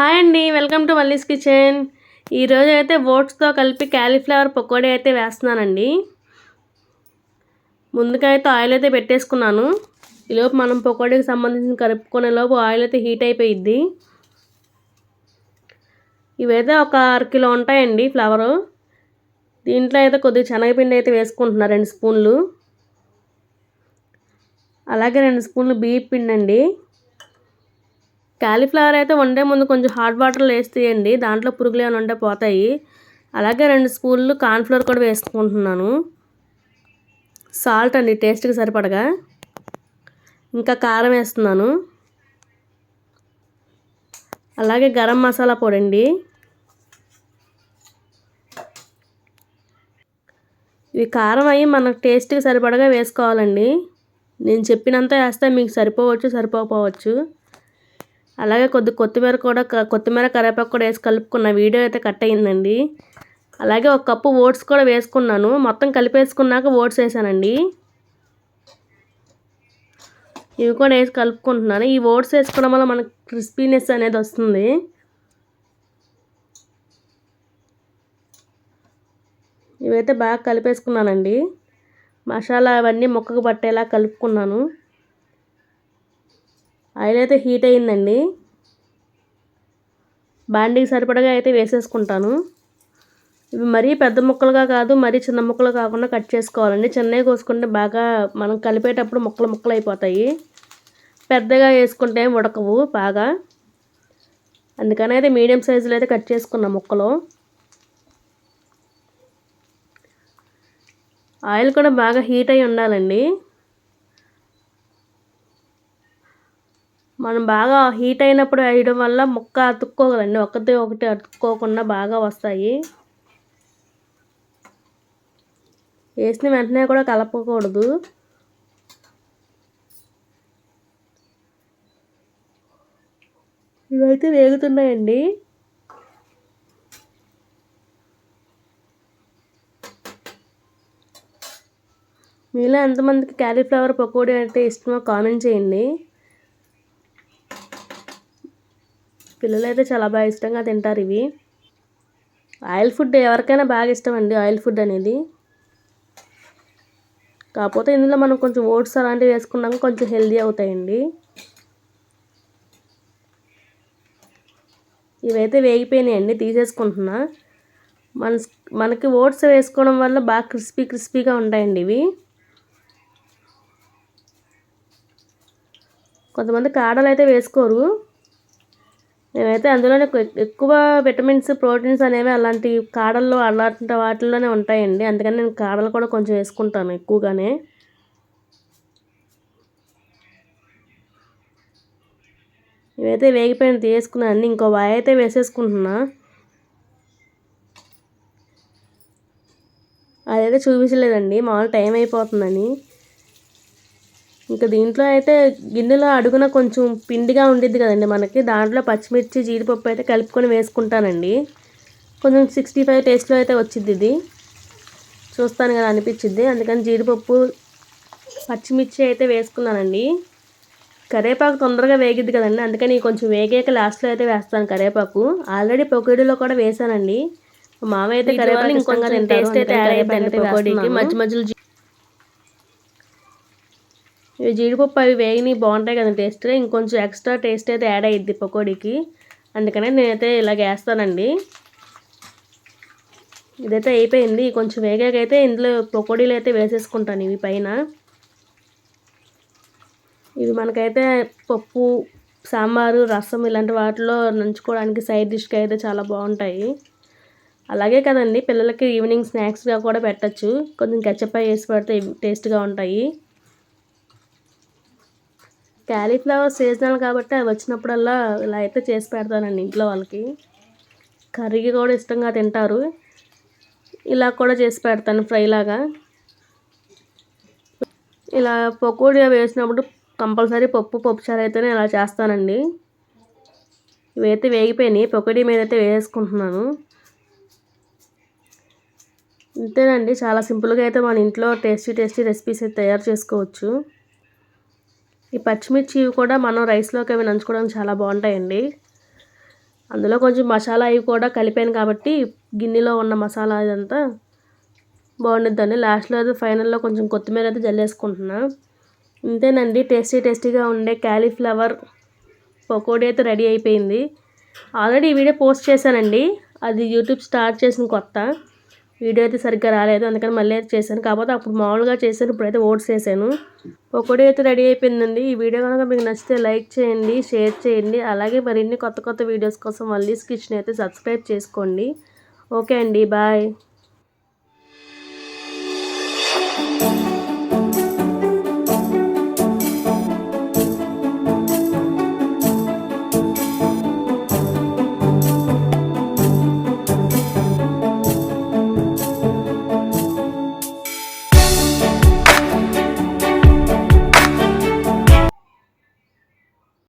Hi అండి welcome to Malli's kitchen. ఈరోజు అయితే ఓట్స్తో కలిపి క్యాలీఫ్లవర్ పకోడీ అయితే వేస్తున్నానండి. ముందుగా అయితే ఆయిల్ అయితే పెట్టేసుకున్నాను. ఈలోపు మనం పకోడీకి సంబంధించిన కలుపుకునే లోపు ఆయిల్ అయితే హీట్ అయిపోయిద్ది. ఇవైతే ఒక అరకిలో ఉంటాయండి ఫ్లవరు. దీంట్లో అయితే కొద్దిగా శనగపిండి అయితే వేసుకుంటున్నారు రెండు స్పూన్లు. అలాగే రెండు స్పూన్లు బియ్య పిండి అండి క్యాలీఫ్లవర్ అయితే వండే ముందు కొంచెం హాట్ వాటర్లో వేసి తీయండి దాంట్లో పురుగులు ఏమైనా ఉంటే పోతాయి. అలాగే రెండు స్పూన్లు కార్న్ఫ్లోర్ కూడా వేసుకుంటున్నాను. సాల్ట్ అండి టేస్ట్కి సరిపడగా. ఇంకా కారం వేస్తున్నాను. అలాగే గరం మసాలా పొడి అండి ఇవి కారం అయ్యి మనకు టేస్ట్కి సరిపడగా వేసుకోవాలండి. నేను చెప్పినంత వేస్తే మీకు సరిపోవచ్చు సరిపోకపోవచ్చు. అలాగే కొద్ది కొత్తిమీర కూడా కొత్తిమీర కరివేపాకు కూడా వేసి కలుపుకున్న వీడియో అయితే కట్ అయిందండి అలాగే ఒక కప్పు ఓట్స్ కూడా వేసుకున్నాను. మొత్తం కలిపేసుకున్నాక ఓట్స్ వేసానండి. ఇవి కూడా వేసి కలుపుకుంటున్నాను. ఈ ఓట్స్ వేసుకోవడం వల్ల మనకు క్రిస్పీనెస్ అనేది వస్తుంది. ఇవైతే బాగా కలిపేసుకున్నానండి. మసాలా అవన్నీ మొక్కకు పట్టేలా కలుపుకున్నాను. ఆయిల్ అయితే హీట్ అయిందండి బాండీకి సరిపడగా అయితే వేసేసుకుంటాను. ఇవి మరీ పెద్ద ముక్కలుగా కాదు మరీ చిన్న ముక్కలు కాకుండా కట్ చేసుకోవాలండి. చిన్నవి కోసుకుంటే బాగా మనం కలిపేటప్పుడు ముక్కలు ముక్కలు అయిపోతాయి. పెద్దగా వేసుకుంటే ఉడకవు బాగా. అందుకని అయితే మీడియం సైజులో అయితే కట్ చేసుకున్న ముక్కలు. ఆయిల్ కూడా బాగా హీట్ అయి ఉండాలండి. మనం బాగా హీట్ అయినప్పుడు వేయడం వల్ల ముక్క అతుక్కోగలండి. ఒకటి ఒకటి అతుక్కోకుండా బాగా వస్తాయి. వేసిన వెంటనే కూడా కలపకూడదు. ఇవైతే వేగుతున్నాయండి. మీలో ఎంతమందికి క్యాలీఫ్లవర్ పకోడీ అంటే ఇష్టమో కామెంట్ చేయండి. పిల్లలు అయితే చాలా బాగా ఇష్టంగా తింటారు ఇవి. ఆయిల్ ఫుడ్ ఎవరికైనా బాగా ఇష్టం అండి ఆయిల్ ఫుడ్ అనేది. కాకపోతే ఇందులో మనం కొంచెం ఓట్స్ అలాంటివి వేసుకున్నాక కొంచెం హెల్దీ అవుతాయండి. ఇవైతే వేగిపోయినాయండి తీసేసుకుంటున్నా. మన మనకి ఓట్స్ వేసుకోవడం వల్ల బాగా క్రిస్పీ క్రిస్పీగా ఉంటాయండి ఇవి. కొంతమంది కాడలు అయితే వేసుకోరు. నేనైతే అందులోనే ఎక్కువ విటమిన్స్ ప్రోటీన్స్ అనేవి అలాంటి కాడల్లో అలాంటి వాటిల్లోనే ఉంటాయండి. అందుకని నేను కాడలు కూడా కొంచెం వేసుకుంటాను ఎక్కువగానే. ఇవైతే వేగిపోయిన తీసుకున్నాను ఇంకో వాయి అయితే వేసేసుకుంటున్నా. అదైతే చూపించలేదండి. మామూలు టైం అయిపోతుందని. ఇంకా దీంట్లో అయితే గిన్నెలో అడుగున కొంచెం పిండిగా ఉండిద్ది కదండి మనకి. దాంట్లో పచ్చిమిర్చి జీడిపప్పు అయితే కలుపుకొని వేసుకుంటానండి. కొంచెం సిక్స్టీ ఫైవ్ టేస్ట్లో అయితే వచ్చింది ఇది. చూస్తాను కదా అనిపించింది అందుకని జీడిపప్పు పచ్చిమిర్చి అయితే వేసుకున్నానండి. కరేపాకు తొందరగా వేగిద్ది కదండి. అందుకని కొంచెం వేగాక లాస్ట్లో అయితే వేస్తాను కరేపాకు. ఆల్రెడీ పొకేడీలో కూడా వేసానండి. మామయ్య అయితే కరేపాకు ఇంకొంచెం టేస్ట్ అయితే యాడ్ అయిపోయింది మధ్య మధ్యలో ఇవి జీడిపప్పు అవి వేగినవి బాగుంటాయి కదా టేస్ట్ ఇంకొంచెం ఎక్స్ట్రా టేస్ట్ అయితే యాడ్ అయ్యిద్ది పకోడీకి. అందుకనే నేనైతే ఇలాగ వేస్తానండి ఇదైతే అయిపోయింది. కొంచెం వేగాకైతే ఇందులో పకోడీలు అయితే వేసేసుకుంటాను ఇవి పైన. ఇవి మనకైతే పప్పు సాంబారు రసం ఇలాంటి వాటిలో నంచుకోవడానికి సైడ్ డిష్కి అయితే చాలా బాగుంటాయి. అలాగే కదండి పిల్లలకి ఈవినింగ్ స్నాక్స్గా కూడా పెట్టచ్చు. కొంచెం గచ్చప్ప వేసి పెడితే టేస్ట్గా ఉంటాయి. క్యాలీఫ్లవర్ సీజనల్ కాబట్టి అవి వచ్చినప్పుడల్లా ఇలా అయితే చేసి పెడతానండి ఇంట్లో వాళ్ళకి. కర్రీ కూడా ఇష్టంగా తింటారు. ఇలా కూడా చేసి పెడతాను ఫ్రైలాగా ఇలా పకోడీ వేసినప్పుడు కంపల్సరీ పప్పు పప్పుచారు అయితేనే ఇలా చేస్తానండి. ఇవైతే వేగిపోయినాయి. పకోడీ మీద అయితే వేసుకుంటున్నాను అంతేనండి చాలా సింపుల్గా అయితే మన ఇంట్లో టేస్టీ టేస్టీ రెసిపీస్ అయితే తయారు చేసుకోవచ్చు. ఈ పచ్చిమిర్చి కూడా మనం రైస్లోకి అవి నంచుకోవడానికి చాలా బాగుంటాయండి. అందులో కొంచెం మసాలా అవి కూడా కలిపాను కాబట్టి గిన్నెలో ఉన్న మసాలా ఇదంతా బాగుండిద్దండి. లాస్ట్లో అయితే ఫైనల్లో కొంచెం కొత్తిమీర అయితే జల్లేసుకుంటున్నా. ఇంతేనండి టేస్టీ టేస్టీగా ఉండే క్యాలీఫ్లవర్ పకోడీ అయితే రెడీ అయిపోయింది. ఆల్రెడీ ఈ వీడియో పోస్ట్ చేశానండి. అది యూట్యూబ్ స్టార్ట్ చేసిన కొత్త. వీడియో అయితే సరిగ్గా రాలేదు. అందుకని మళ్ళీ అయితే చేశాను. కాకపోతే అప్పుడు మామూలుగా చేశాను. ఇప్పుడైతే ఓట్స్ చేశాను ఒకటి అయితే రెడీ అయిపోయిందండి. ఈ వీడియో కనుక మీకు నచ్చితే లైక్ చేయండి షేర్ చేయండి. అలాగే మరిన్ని కొత్త కొత్త వీడియోస్ కోసం మళ్ళీ కిచెన్ అయితే సబ్స్క్రైబ్ చేసుకోండి. ఓకే అండి. బాయ్.